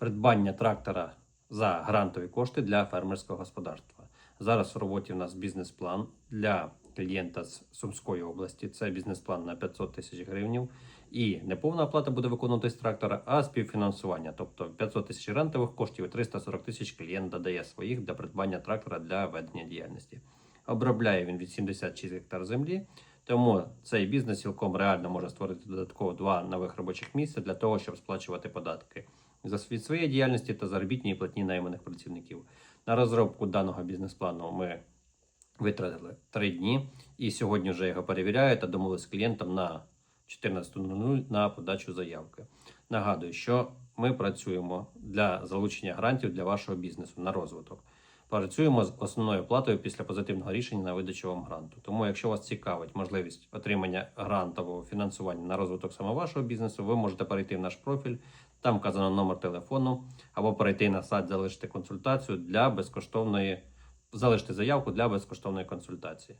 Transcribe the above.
придбання трактора за грантові кошти для фермерського господарства. Зараз в роботі у нас бізнес-план для клієнта з Сумської області. Це бізнес-план на 500 тисяч гривень. І не повна оплата буде виконуватись трактора, а співфінансування. Тобто 500 тисяч грантових коштів і 340 тисяч клієнт додає своїх для придбання трактора для ведення діяльності. Обробляє він від 76 гектар землі. Тому цей бізнес цілком реально може створити додатково два нових робочих місця для того, щоб сплачувати податки від своєї діяльності та заробітні і платні найманих працівників. На розробку даного бізнес-плану ми витратили три дні, і сьогодні вже його перевіряю та домовилися з клієнтом на 14.00 на подачу заявки. Нагадую, що ми працюємо для залучення грантів для вашого бізнесу на розвиток. Працюємо з основною платою після позитивного рішення на видачу вам гранту. Тому, якщо вас цікавить можливість отримання грантового фінансування на розвиток саме вашого бізнесу, ви можете перейти в наш профіль, там вказано номер телефону, або перейти на сайт, залишити консультацію для безкоштовної, залишити заявку для безкоштовної консультації.